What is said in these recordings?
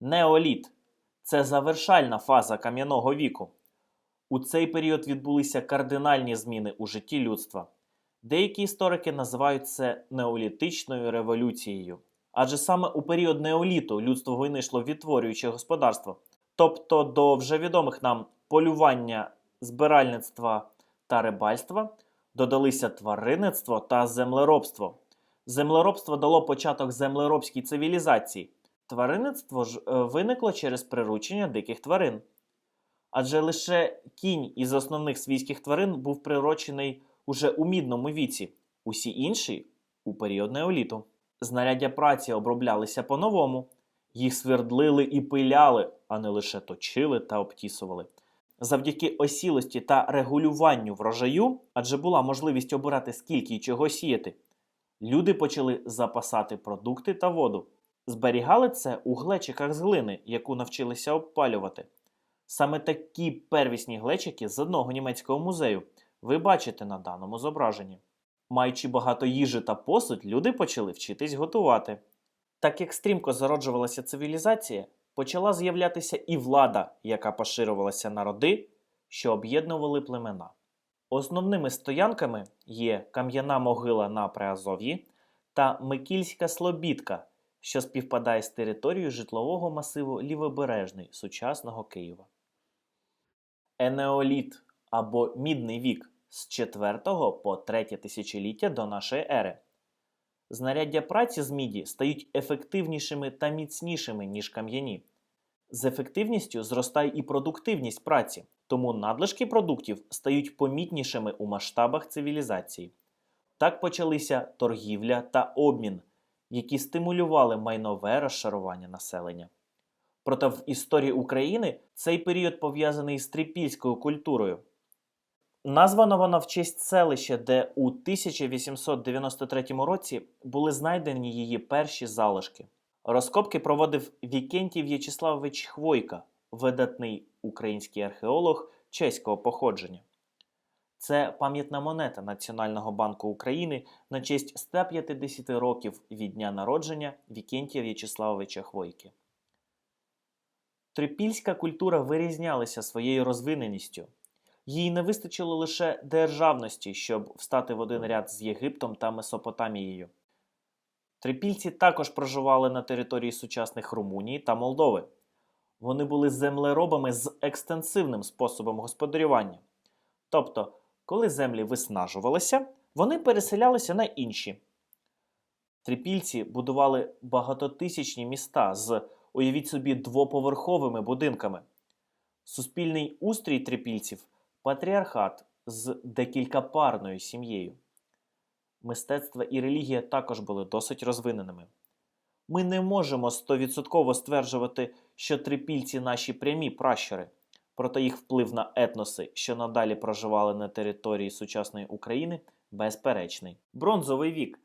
Неоліт це завершальна фаза кам'яного віку. У цей період відбулися кардинальні зміни у житті людства. Деякі історики називають це неолітичною революцією. Адже саме у період неоліту людство винайшло відтворююче господарство, тобто до вже відомих нам полювання, збиральництва та рибальства додалися тваринництво та землеробство. Землеробство дало початок землеробській цивілізації. Тваринництво ж е, виникло через приручення диких тварин. Адже лише кінь із основних свійських тварин був прирочений уже у мідному віці, усі інші у період неоліту. Знаряддя праці оброблялися по-новому, їх свердлили і пиляли, а не лише точили та обтісували. Завдяки осілості та регулюванню врожаю, адже була можливість обирати скільки і чого сіяти, люди почали запасати продукти та воду. Зберігали це у глечиках з глини, яку навчилися обпалювати. Саме такі первісні глечики з одного німецького музею ви бачите на даному зображенні. Маючи багато їжі та посуд, люди почали вчитись готувати. Так як стрімко зароджувалася цивілізація, почала з'являтися і влада, яка поширювалася на роди, що об'єднували племена. Основними стоянками є кам'яна могила на Приазов'ї та Микільська Слобідка, що співпадає з територією житлового масиву Лівобережний сучасного Києва. Енеоліт або Мідний вік з 4 по 3 тисячоліття до нашої ери. Знаряддя праці з міді стають ефективнішими та міцнішими, ніж кам'яні. З ефективністю зростає і продуктивність праці, тому надлишки продуктів стають помітнішими у масштабах цивілізації. Так почалися торгівля та обмін, які стимулювали майнове розшарування населення. Проте в історії України цей період пов'язаний з трипільською культурою. Названо вона в честь селища, де у 1893 році були знайдені її перші залишки. Розкопки проводив Вікентій В'ячеславович Хвойка, видатний український археолог чеського походження. Це пам'ятна монета Національного банку України на честь 150 років від дня народження Вікентія В'ячеславовича Хвойки. Трипільська культура вирізнялася своєю розвиненістю. Їй не вистачило лише державності, щоб встати в один ряд з Єгиптом та Месопотамією. Трипільці також проживали на території сучасних Румунії та Молдови. Вони були землеробами з екстенсивним способом господарювання. Тобто, коли землі виснажувалися, вони переселялися на інші. Трипільці будували багатотисячні міста з, уявіть собі, двоповерховими будинками. Суспільний устрій трипільців патріархат з декількапарною сім'єю. Мистецтво і релігія також були досить розвиненими. Ми не можемо стовідсотково стверджувати, що трипільці наші прямі пращури, проте їх вплив на етноси, що надалі проживали на території сучасної України, безперечний. Бронзовий вік.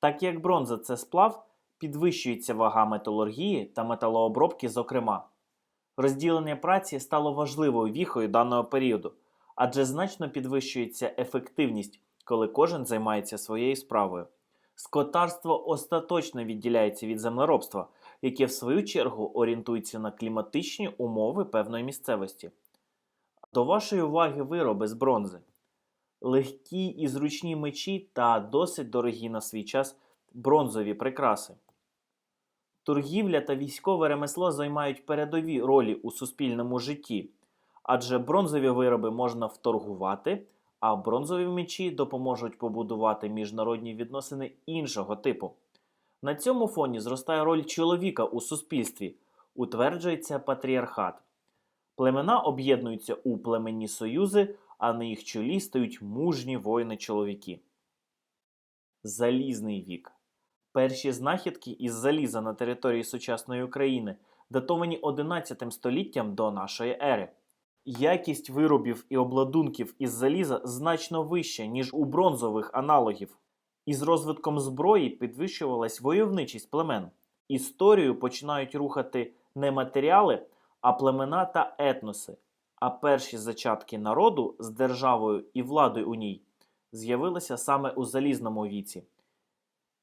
Так як бронза це сплав, підвищується вага металургії та металообробки, зокрема. Розділення праці стало важливою віхою даного періоду, адже значно підвищується ефективність, коли кожен займається своєю справою. Скотарство остаточно відділяється від землеробства, яке в свою чергу орієнтується на кліматичні умови певної місцевості. До вашої уваги вироби з бронзи. Легкі і зручні мечі та досить дорогі на свій час бронзові прикраси. Торгівля та військове ремесло займають передові ролі у суспільному житті, адже бронзові вироби можна вторгувати, а бронзові мечі допоможуть побудувати міжнародні відносини іншого типу. На цьому фоні зростає роль чоловіка у суспільстві, утверджується патріархат. Племена об'єднуються у племенні союзи, а на їх чолі стають мужні воїни-чоловіки. Залізний вік. Перші знахідки із заліза на території сучасної України датовані 11 століттям до нашої ери. Якість виробів і обладунків із заліза значно вища, ніж у бронзових аналогів. Із розвитком зброї підвищувалась войовничість племен. Історію починають рухати не матеріали, а племена та етноси. А перші зачатки народу з державою і владою у ній з'явилися саме у залізному віці.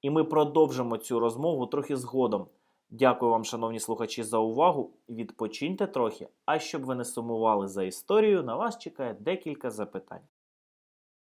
І ми продовжимо цю розмову трохи згодом, Дякую вам, шановні слухачі, за увагу. Відпочиньте трохи. А щоб ви не сумували за історією, на вас чекає декілька запитань.